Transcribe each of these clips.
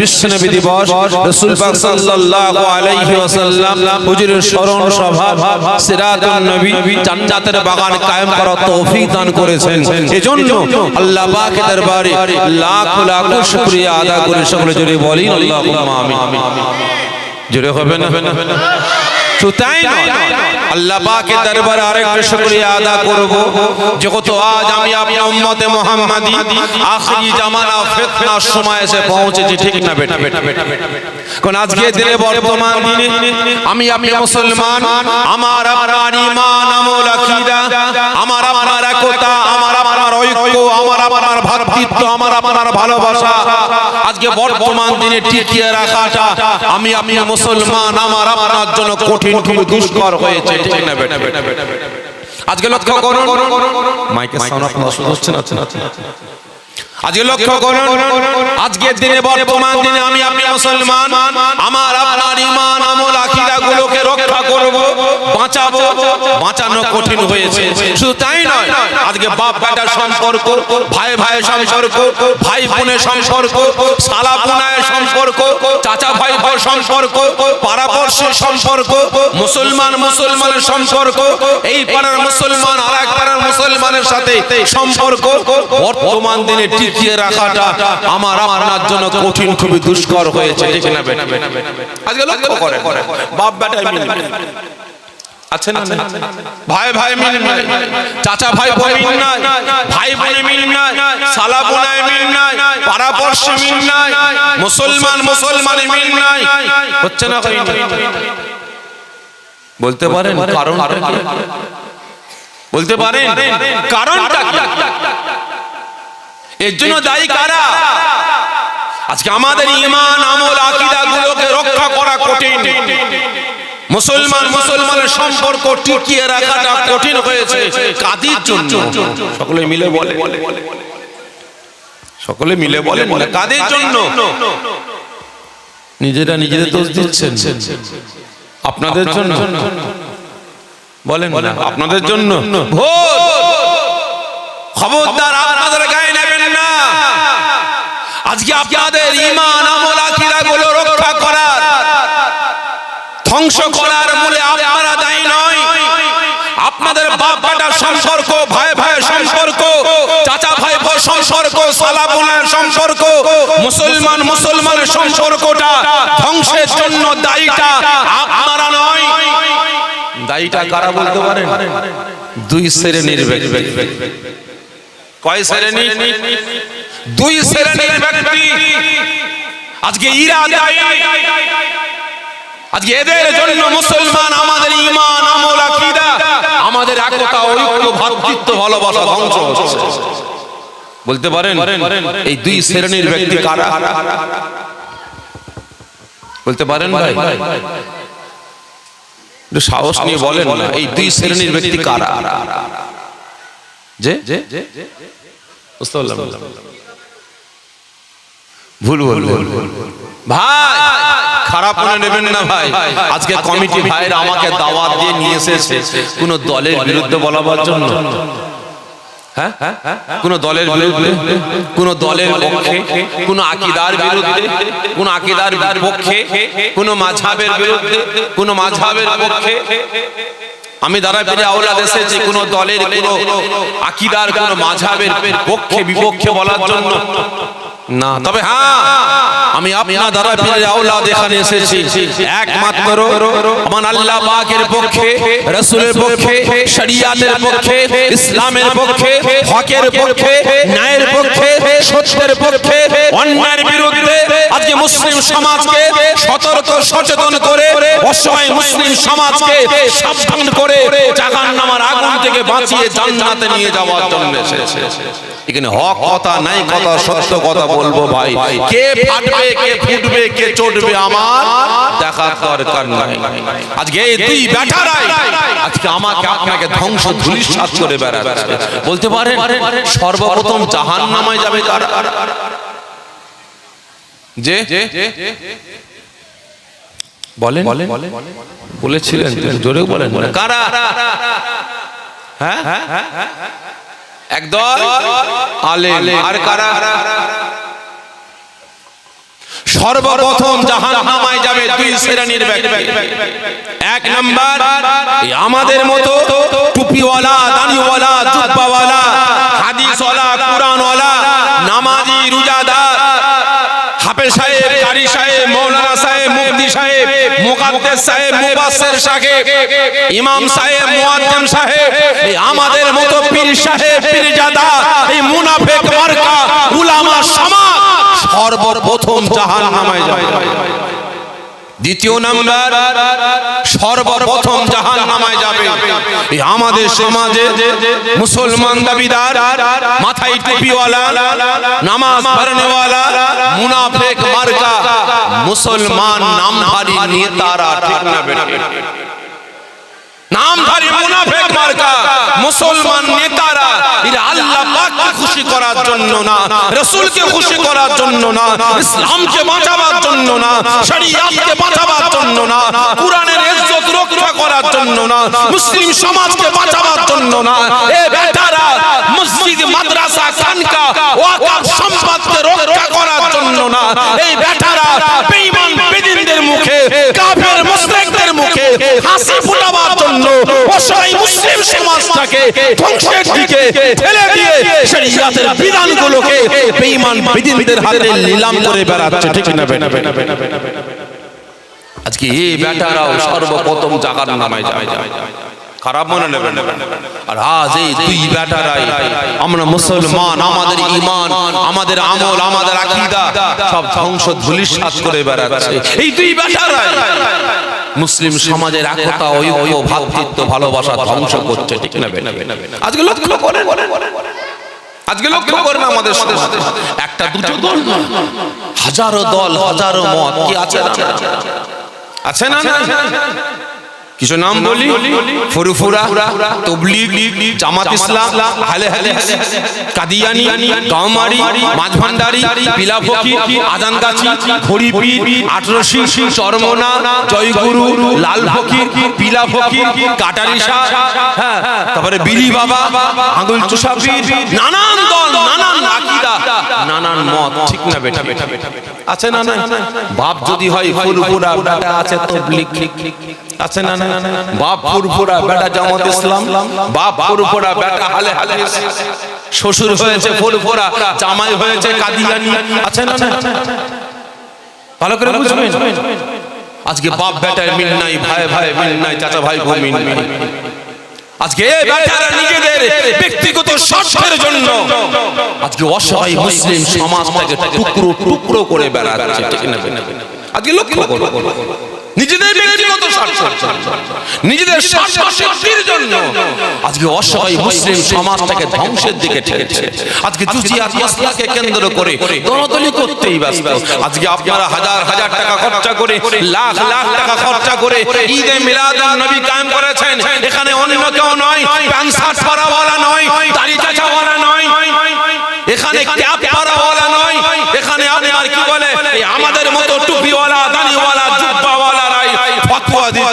বিশ্বনবী দিবস রাসূল দান করেছেন। আল্লাহ পাকের দরবারে জোরে বলি আল্লাহ পাকের দরবারে আরেকটু শুকরিয়া আদা করব। যত আজ আমি আপনি উম্মতে মুহাম্মাদি আখরি জামানা ফিতনার সময় এসে পৌঁছেছি ঠিক না বেটা? কোন আজকে দিনে বর্তমান দিনে আমি আপনি মুসলমান আমার আপনার ঈমান আমল আকীদা আমার আপনার একতা আমার আপনার ঐক্য আমার আপনার ভ্রাতৃত্ব আমার আপনার ভালোবাসা। আজকে বর্তমান দিনে টিকিয়ে রাখাটা আমি আপনি মুসলমান, আমার আপনার জন্য কঠিন খুবই দুষ্কর হয়েছে আজকে লক্ষ্য করুন। মাইকে সাউন্ড আপনার অসুবিধা হচ্ছে না? আজকে লক্ষ্য করুন। আজকের দিনে, বর্তমান দিনে আমি আপনি মুসলমান, আমার আপনার ইমান আমল আকীদা গুলোকে রক্ষা করব, বাঁচাবো, বাঁচানো কঠিন হয়েছে। শুধু আজকে বাপ বেটার সম্পর্ক, ভাই ভাইয়ের সম্পর্ক, ভাই বোনের সম্পর্ক সালা বোনের সম্পর্ক, চাচা ভাই ভাই সম্পর্ক পাড়াপড়শির সম্পর্ক, মুসলমান মুসলমানের সম্পর্ক, এই পাড়ার মুসলমান আর এক পাড়ার মুসলমানের সাথে সম্পর্ক। বর্তমান দিনে টিকিয়ে রাখাটা আমার, আপনার জন্য কঠিন, খুবই দুষ্কর হয়েছে, ঠিক না আজকে লক্ষ্য করে বাপ বেটা আছে না ভাই ভাই মিল নাই। চাচা ভাই বোন মিল নাই। ভাই বোনে মিল নাই। সালা বোনায় মিল নাই। পাড়াপড়শে মিল নাই। মুসলমান মুসলমানে মিল নাই। হচ্ছে না হয়নি বলতে পারেন কারণ বলতে পারেন কারণটা কি? এর জন্য দায়ী কারা? আজকে আমাদের ইমান আমল আকীদা গুলোকে রক্ষা করা কঠিন। মুসলমান মুসলমানের সম্পর্ক টিকিয়ে রাখাটা কঠিন হয়েছে কাদের জন্য। সকলে মিলে বলে। সকলে মিলে বলে। কাদের জন্য। নিজেরা নিজেদের দোষ দিচ্ছেন। আপনাদের জন্য। বলেন না আপনাদের জন্য। ভোট! খবরদার আপনাদের গায়ে নেবেন না। আজকে আপনাদের ইমান আমল আকীদা গুলো রক্ষা করার ধ্বংস করার মূলে আপনারা দায়ী নয়। আপনাদের বাপ বেটার সম্পর্ক ভাই ভাই সম্পর্ক চাচা ভাই ভাই সম্পর্ক সালা বোনের সম্পর্ক মুসলমান মুসলমানের সম্পর্কটা ধ্বংসের জন্য দায়ীটা আপনারা নয়। দায়ীটা কারা বলতে পারেন? দুই শ্রেণির ব্যক্তি। কয় শ্রেণি? দুই শ্রেণির ব্যক্তি। আজকে ইরা দায়ী আজকে এদের জন্য মুসলমান আমাদের ইমান আমল, আকীদা, আমাদের একতা, ঐক্য ভ্রাতৃত্ব ভালোবাসা ধ্বংস হচ্ছে। বলতে পারেন, এই দুই শ্রেণির ব্যক্তি কারা? বলতে পারেন ভাই, একটু সাহস নিয়ে বলেন না, এই দুই শ্রেণির ব্যক্তি কারা? যে বুঝতে পারলাম। ভুল ভুল ভুল। ভাই খারাপ করে নেবেন না ভাই। আজকে কমিটি ভাইরা আমাকে দাওয়াত দিয়ে নিয়ে এসেছে। কোন দলের বিরুদ্ধে বলাবার জন্য। হ্যাঁ? কোন দলের বিরুদ্ধে? কোন দলের পক্ষে? কোন আকিদার বিরুদ্ধে? কোন আকিদার পক্ষে কোন মাঝহাবের বিরুদ্ধে? কোন মাঝহাবের পক্ষে? আমি দ্বারা পেরে আওলাদ এসেছি কোন দলের কোন আকিদার কোন মাঝহাবের পক্ষে বিপক্ষে বলার জন্য? না তবে হ্যাঁ। আমি আপনার দ্বারা পেরে আওলাদ এখানে এসেছি। একমাত্র আমার আল্লাহ পাকের পক্ষে, রাসূলের পক্ষে, শরিয়াতের পক্ষে, ইসলামের পক্ষে, হকের পক্ষে, ন্যায়ের পক্ষে, সত্যের পক্ষে, অন্যায়ের বিরুদ্ধে আজকে মুসলিম সমাজকে সতর্ক, সচেতন করে, অসহায় মুসলিম সমাজকে সাবধান করে জাহান্নামের আগুন থেকে বাঁচিয়ে জান্নাতে নিয়ে যাওয়ার জন্য এসেছে। এখানে হক কথা নাই কথা, সত্য কথা বলব ভাই। কে ফাটবে? কে ফুটবে কে চটবে আমার দেখার দরকার নাই। আজকে এই দুই ব্যাটারাই আজকে আমাকে আপনাকে ধ্বংস ধূলিসাৎ করে বেড়াচ্ছে। বলতে পারেন সর্বপ্রথম জাহান্নামায় যাবে যে? বলেন। বলেছিলেন জোরে বলেন। কারা? হ্যাঁ? একদল আলেম। আর কারা? সর্বপ্রথম জাহান নামায় যাবে দুই শ্রেণির ব্যক্তি। এক নাম্বার আমাদের মতো টুপিওয়ালা দানিওয়ালা জুব্বাওয়ালা হাদিসওয়ালা কোরআনওয়ালা নামাজি রোজাদার হাফেজ সাহেব কারি সাহেব মৌলানা সাহেব মুফতি সাহেব মুকাদ্দেস সাহেব মুবাসসির সাহেব ইমাম সাহেব মুয়াজ্জিম সাহেব এই আমাদের মতো পীর সাহেব পীরজাদা এই মুনাফিক মার্কা উলামা সমাজ সর্বপ্রথম যাবে। দ্বিতীয় নাম্বার, সর্বপ্রথম জাহান নামায় যাবে আমাদের সমাজে মুসলমান দাবিদার, মাথায় টুপিওয়ালা, নামাজ পড়নেওয়ালা, মুনাফেক মার্কা, মুসলমান নামধারী নেতারা ঠিক না বেঠে নামধারী মুনাফেক মার্কা মুসলমান নেতারা এরা আল্লাহ পাককে খুশি করার জন্য না রাসূলকে খুশি করার জন্য না ইসলামকে বাঁচাবার জন্য না শরিয়াতকে বাঁচাবার জন্য না কোরআনের ইজ্জত রক্ষা করার জন্য না মুসলিম সমাজকে বাঁচাবার জন্য না এ বেটারা মসজিদ মাদ্রাসা খানকা ওয়াকাফ সম্পদকে রক্ষা করার জন্য না এই বেটারা বেঈমান বেদিনদের মুখে কাফের হাসি ফোটাবার জন্য অসহায় মুসলিম সমাজটাকে ধ্বংসের দিকে ঠেলে দিয়ে বিধানগুলোকে বেঈমান হাতে নিলাম করে বেড়াচ্ছে, ঠিক না আজকে এই বেটারাও সর্বপ্রথম জাগার নামায় যায়। খারাপ মনে নেবেন আর আজ এই দুই বেটারাই আমরা মুসলমান, আমাদের ইমান আমাদের আমল, আমাদের আকীদা সব ধ্বংস ধুলিসাৎ করে বেড়াচ্ছে। এই দুই বেটারাই মুসলিম সমাজের একতা ঐক্য ভ্রাতৃত্ব ভালোবাসা ধ্বংস করছে ঠিক না আজকে লক্ষ্য করে আজকে লোক লক্ষ্য করেন আমাদের সাথে একটা দুটো দল। হাজারো দল হাজারো মত। কি আছে না? আছে না? কিছু নাম বলি? ফুরফুরা তবলিগ জামাত ইসলাম হালে হালে কাদিয়ানি গাওমারি মাঝভান্ডারি পিলাফকি আজানগাছি খড়িপি আটরশি চরমনা জয়গুরু লাল ফকির পিলা ফকির কাটারি শাহ হ্যাঁ তারপরে বিলি বাবা আঙ্গুল চুষাপি নানান দল নানান আকীদা নানান মত ঠিক না বেটা আছে না না বাপ যদি হয় ফুরফুরা বেটা আছে তবলিগ। আছে না না বাপ ফুরফুরা বেটা জামাত ইসলাম বাপ ফুরফুরা বেটা হালে হালে শ্বশুর হয়েছে জামাই হয়েছে কাদিয়ানি আছে না না ভালো করে বুঝবেন? আজকে বাপ বেটায় মিল নাই ভাই ভাই মিল নাই চাচা ভাই ভাই মিল নাই। আজকে বেটারা নিজেদের ব্যক্তিগত স্বার্থের জন্য আজকে অসহায় মুসলিম সমাজটাকে টুকরো টুকরো করে বেড়াচ্ছে আজকে লক্ষ্য করো। নিজেদের ব্যক্তিগত স্বার্থ। নিজেদের স্বার্থ সিদ্ধির জন্য। আজকে অসহায় মুসলিম সমাজটাকে ধ্বংসের দিকে ঠেলেছে। আজকে জুজিয়াত মাসলাকে কেন্দ্র করে দলাদলি করতেই ব্যস্ত। আজকে আপনারা হাজার হাজার টাকা খরচা করে লাখ লাখ টাকা খরচা করে ঈদে মিলাদুন নবী কায়েম করেছেন। এখানে অন্য কেউ নয় প্যান্ট শার্ট পরাওয়ালা নয় দাড়ি চাচাওয়ালা নয় এখানে ক্যাপ পরাওয়ালা নয়। এখানে আপনার কি বলে আমাদের মতো টুপিওয়ালা দাড়িওয়ালা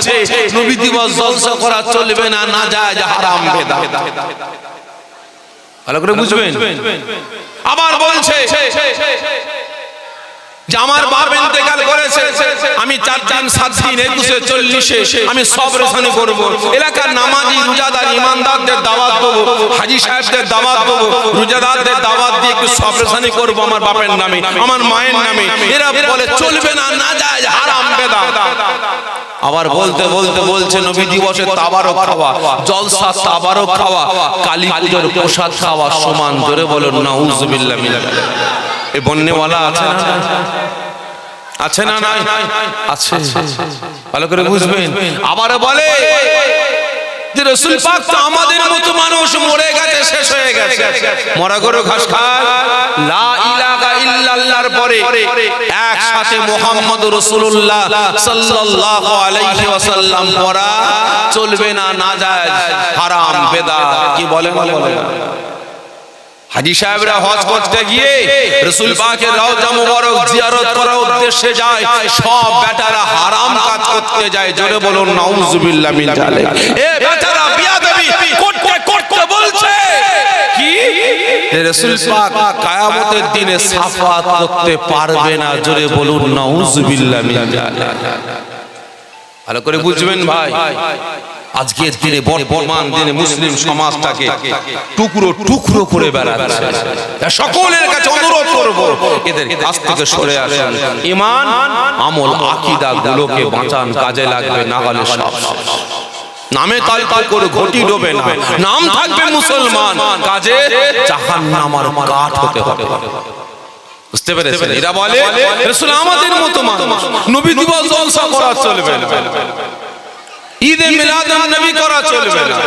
দিচ্ছে নবী দিবস জলসা করা চলবে না না যায়, হারাম বেদা ভালো করে বুঝবেন? আবার বলছে আমার এলাকার ইমানদারদের দাওয়াত হাজি সাহেবদের দাওয়াত দাওয়াত দিয়ে একটু করব আমার বাপের নামে, আমার মায়ের নামে। এরা বলে, চলবে না না যায়, হারাম বেদা আবার বলতে বলতে বলছে নবী দিবসে তাবারও খাওয়া জলসা তাবারও খাওয়া কালী পুজোর প্রসাদ খাওয়া সমান জোরে বলো নাউজুবিল্লাহ মিলা এ বন্যওয়ালা আছে না আছে না নাই? আছে। ভালো করে বুঝবেন। আবার বলে। রসুল পাক তো আমাদের মতো মানুষ মরে গেছে শেষ হয়ে গেছে। মরা গরু ঘাস খায় লা ইলাহা ইল্লাল্লাহর পরে একসাথে মুহাম্মদ রাসূলুল্লাহ সাল্লাল্লাহু আলাইহি ওয়াসাল্লাম পড়া চলবে না নাজায়েজ হারাম বেদা কি বলে বলেন। হাজি সাহেবরা হজ করতে গিয়ে রসুল পাকের রওজা মুবারক জিয়ারত করার উদ্দেশ্যে যায়, সব বেটারা হারাম কাজ করতে যায়। জোরে বলুন, নাউজুবিল্লাহ মিন জালিক এ বেটারা বিয়াদবি করতে করতে বলছে, কি? রাসূল পাক কিয়ামতের দিনে সাফাত করতে পারবে না। জোরে বলুন, নাউজুবিল্লাহ মিন জালিক ভালো করে বুঝবেন ভাই। আজকের দিনে বর্তমান দিনে মুসলিম সমাজটাকে টুকরো টুকরো করে বেড়াচ্ছে। সকলের কাছে অনুরোধ করব এদের কাছ থেকে সরে আসুন। ঈমান আমল আকীদা গুলোকে বাঁচান কাজে লাগবে না হলে সব নামে তাল তাল করে ঘটি ডোবে না। নাম থাকবে মুসলমান। কাজে জাহান্নামার কাঠ হতে হবে। বুঝতে পেরেছেন? এরা বলে রাসূল আমাদের মতো মানুষ। নবী দিবস জলসা করা চলবে। না ঈদে মিলাদুন নবী করা চলবে না।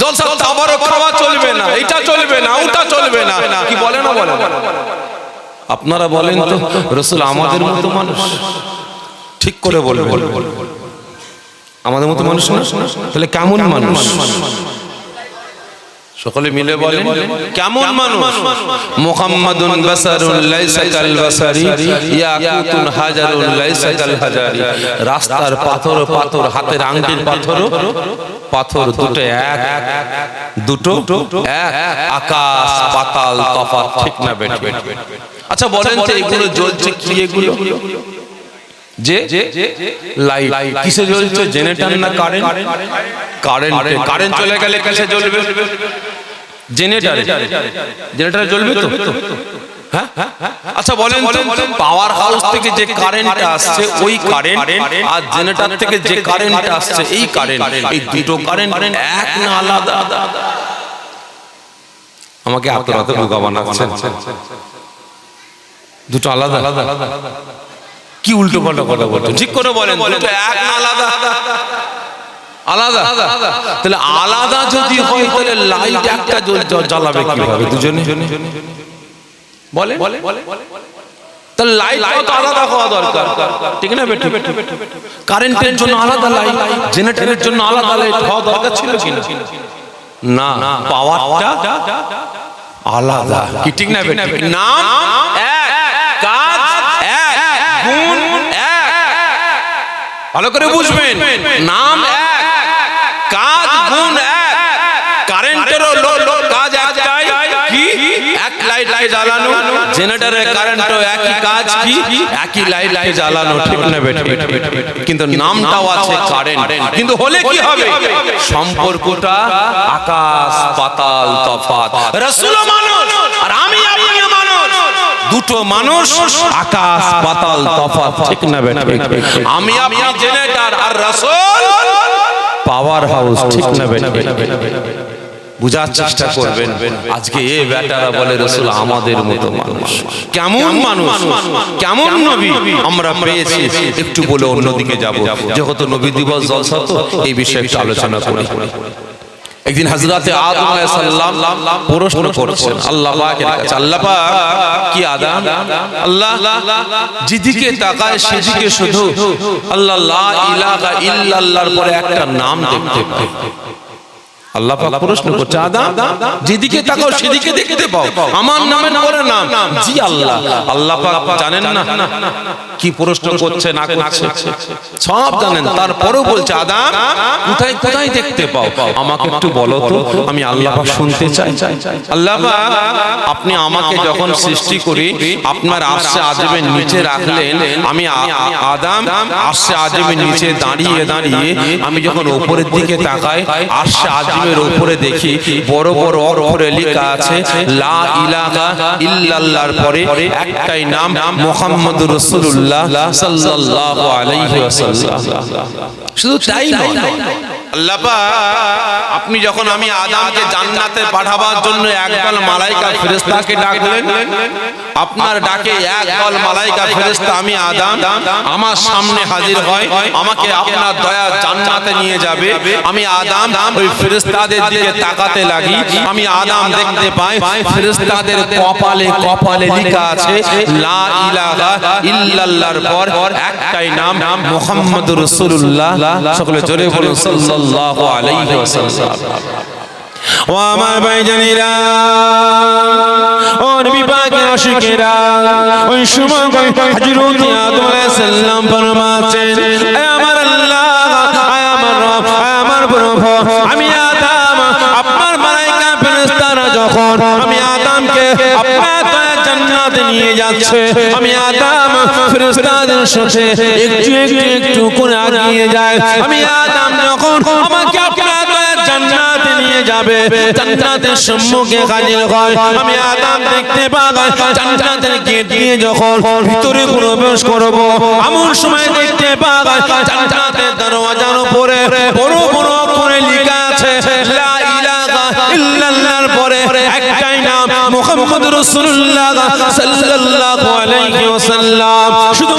জলসা তাবারক খাওয়া চলবে না। এটা চলবে না ওটা চলবে না। কি বলে না বলে আপনারা বলেন তো রাসূল আমাদের মতো মানুষ। ঠিক করে বলবেন। আমাদের মতো মানুষ না? তাহলে কেমন মানুষ? সকলে মিলে বলেন কেমন মানুষ? মুহাম্মাদুন বাসারুন লাইসা কাল বাসারি ইয়াকুতুন হাজারুন লাইসা কাল হাজারি রাস্তার পাথর পাথর হাতের আংটির পাথর পাথর। দুটো এক দুটো এক। আকাশ পাতাল তফাৎ ঠিক না বেঠে আচ্ছা বলেন তো এগুলো জ্বলছে কি এগুলো? যে লাইট। কিসে জ্বলছে? জেনারেটর না কারেন্ট কারেন্ট কারেন্ট চলে গেলে কিসে জ্বলবে? জেনারেটর জেনারেটর জ্বলবে তো? হ্যাঁ? আচ্ছা বলেন তো পাওয়ার হাউস থেকে যে কারেন্ট আসছে ওই কারেন্ট আর জেনারেটর থেকে যে কারেন্ট আসছে এই কারেন্ট এই দুটো কারেন্ট এক না আলাদা। আমাকে বোকা বানাচ্ছেন। দুটো আলাদা? আলাদা। কি উল্টো পাল্টা কথা বলছেন? ঠিক করে বলেন এক না আলাদা। আলাদা। তাহলে আলাদা যদি হয় তাহলে লাইট একটা জ্বল- জ্বল- জ্বালাবে কীভাবে? দুজনে? বলে? তাহলে লাইট তো আলাদা হওয়া দরকার। ঠিক না বেটি? কারেন্টের জন্য আলাদা লাইট জেনারেটরের জন্য আলাদা লাইট হওয়া দরকার ছিল কি না না পাওয়ারটা আলাদা। কি ঠিক না বেটি? নাম এক কাজ এক গুণ এক। ভালো করে বুঝবেন। নাম এক কাজ এক, কারেন্টেরও কাজ একটাই, কি? এক লাইট জ্বালানো। জেনারেটরের কারেন্টও একই কাজ, কি? একই লাইট জ্বালানো, ঠিক না কিন্তু নামটাও আছে কারেন্ট কিন্তু হলে কি হবে? সম্পর্কটা আকাশ, পাতাল তফাত রাসূল মানুষ, আর আমি আপনি মানুষ। দুটো মানুষ, আকাশ, পাতাল, তফাৎ, ঠিক না আমি আপনি জেনারেটর আর রাসূল? পাওয়ার হাউস ঠিক না বুঝার চেষ্টা করবেন। আজকে এ বেটারা বলে রসুল আমাদের মতো মানুষ। কেমন মানুষ? কেমন নবী? আমরা পেয়েছি একটু বলে অন্যদিকে যাব। যেহেতু নবী দিবস জলসা তো এই বিষয়ে একটু আলোচনা করি। একদিন হযরতে আদম আলাইহিস সালাম প্রশ্ন করছেন। আল্লাহ পাকের কাছে আল্লাহ পাক কি আদম আল্লাহ যেদিকে তাকায় সেদিকে শুধু আল্লাহ লা ইলাহা ইল্লাল্লাহর পরে একটা নাম দেখতে পায়। আল্লাহ পাক প্রশ্ন করছে আদাম যেদিকে তাকাও সেদিকে দেখতে পাও। আমার নামের পরে নাম। জি আল্লাহ। আল্লাহ। পাক জানেন না। কি প্রশ্ন করছে না করছে সব জানেন। তারপরেও বলছে আদাম কোথায় কোথায় দেখতে পাও? আমাকে একটু বলো তো আমি আল্লাহ পাক শুনতে চাই। আল্লাহ পাক আপনি আমাকে যখন সৃষ্টি করি আপনার আরশে আজমের নিচে রাখলেন। আমি আদাম আরশে আজমের নিচে দাঁড়িয়ে দাঁড়িয়ে আমি যখন উপরের দিকে তাকাই আরশে আজমের উপরে দেখি বড় বড় অক্ষরে লেখা আছে লা ইলাহা ইল্লাল্লাহর পরে একটাই নাম মুহাম্মদুর রাসূলুল্লাহ সাল্লাল্লাহু আলাইহি ওয়াসাল্লাম। শুধু তাই নয়। আপনি যখন আমি আদামকে জান্নাতে পাঠাবার জন্য একদল মালাইকা ডাকলেন, আপনার ডাকে একদল মালাইকা ফেরেশতা আমি আদাম আমার সামনে হাজির হয়, আমাকে আপনার দয়া জান্নাতে নিয়ে যাবে, আমি আদাম ওই ফেরেশতাদের দিকে তাকাতে লাগি, আমি আদাম দেখতে পাই, ফেরেশতাদের কপালে কপালে লেখা আছে, লা ইলাহা ইল্লাল্লাহর পর একটাই নাম, মুহাম্মদুর রাসূলুল্লাহ। সকলে জোরে বলুন, সাল্লাল্লাহু আলাইহি ওয়াসাল্লাম। ও আমার ভাইজানেরা, ও নবী পাকের আশিকেরা, ওই সময় হযরত আদম আলাইহিস সালাম ফরমাচ্ছেন এ আমার আল্লাহ এ আমার রব এ আমার প্রভু, আমি আদম, আপনার মালাইকা ফেরেশতারা যখন আমি আদম নিয়ে যাচ্ছে, আমি আদাম ফেরেশতাদের সাথে একটু একটু একটু করে আগিয়ে যায় আমি আদাম যখন আমাকে আপনার জান্নাতে নিয়ে যাবে জান্নাতের সম্মুখে হাজির হয়। আমি আদাম দেখতে পাই জান্নাতের গেট দিয়ে যখন ভিতরে প্রবেশ করব এমন সময় দেখতে পাই জান্নাতের দরওয়াজার উপরে বড় বড় অক্ষরে লেখা আছে লা ইলাহা ইল্লাল্লাহর পরে একটাই নাম মুহাম্মদ রাসূলুল্লাহ সাল্লাল্লাহু আলাইহি ওয়াসাল্লাম। শুধু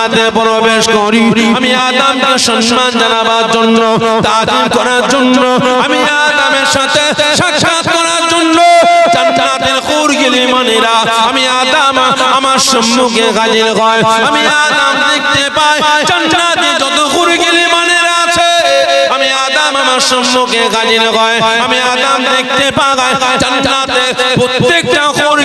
জান্নাতে প্রবেশ করি। আমি আদমকে সম্মান জানাবার জন্য তাজিম করার জন্য, আমি আদমের সাথে সাক্ষাৎ করার জন্য জান্নাতের খুর গেলি মানেরা আমি আদম আমার সম্মুখে হাজির হয়। আমি আদম দেখতে পাই, জান্নাতে যত খুর গেলি মানেরা আছে, আমি আদম আমার সম্মুখে হাজির হয়। আমি আদম দেখতে পাই, জান্নাতে প্রত্যেকটা খুর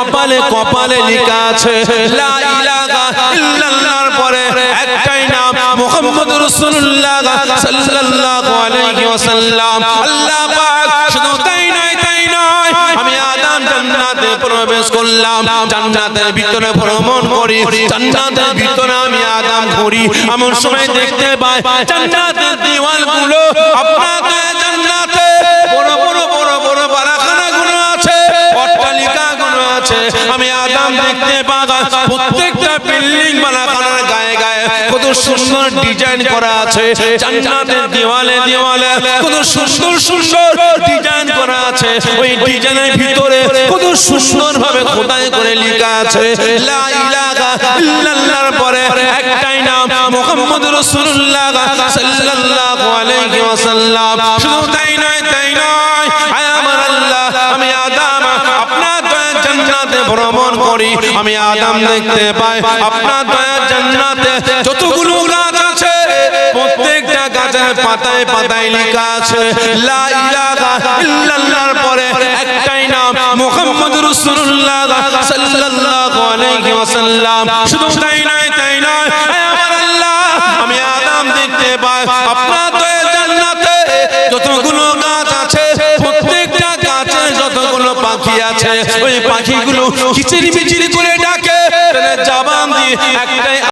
কপালে কপালে লেখা আছে, লা ইলাহা ইল্লাল্লাহর পরে একটাই নাম মুহাম্মদ রাসূলুল্লাহ সাল্লাল্লাহু আলাইহি ওয়াসাল্লাম। আল্লাহ পাক শুধু তাই নয় তাই নয়, আমি আদম জান্নাতে প্রবেশ করলাম, জান্নাতের ভিতরে ভ্রমণ করি, জান্নাতের ভিতরে আমি আদম ঘুরি এমন সময় দেখতে পাই, জান্নাতের দেওয়ালগুলো প্রত্যেকটা বিল্ডিং বারাখানার গায়ে গায়ে কত সুন্দর ডিজাইন করা আছে। জান্নাতের দেওয়ালে দেওয়ালে কত সুন্দর সুন্দর ডিজাইন করা আছে। ওই ডিজাইনের ভিতরে কত সুন্দর ভাবে খোদাই করে লেখা আছে। লা ইলাহা ইল্লাল্লাহর পরে একটাই নাম মুহাম্মদ রাসূলুল্লাহ সাল্লাল্লাহু আলাইহি ওয়াসাল্লাম। শুধু তাই নয় আমি আদম দেখতে পাই। আপনার দয়া জান্নাতে যতগুলো গাছ আছে প্রত্যেকটা গাছের পাতায় পাতায় লেখা আছে লা ইলাহা ইল্লাল্লাহর পরে একটাই নাম মুহাম্মদ রাসূলুল্লাহ সাল্লাল্লাহু আলাইহি ওয়াসাল্লাম। শুধু তাই নয় তাই নয় হে আমার আল্লাহ আমি আদম দেখতে পাই। আপনার দয়া জান্নাতে যতগুলো কিচির মিচির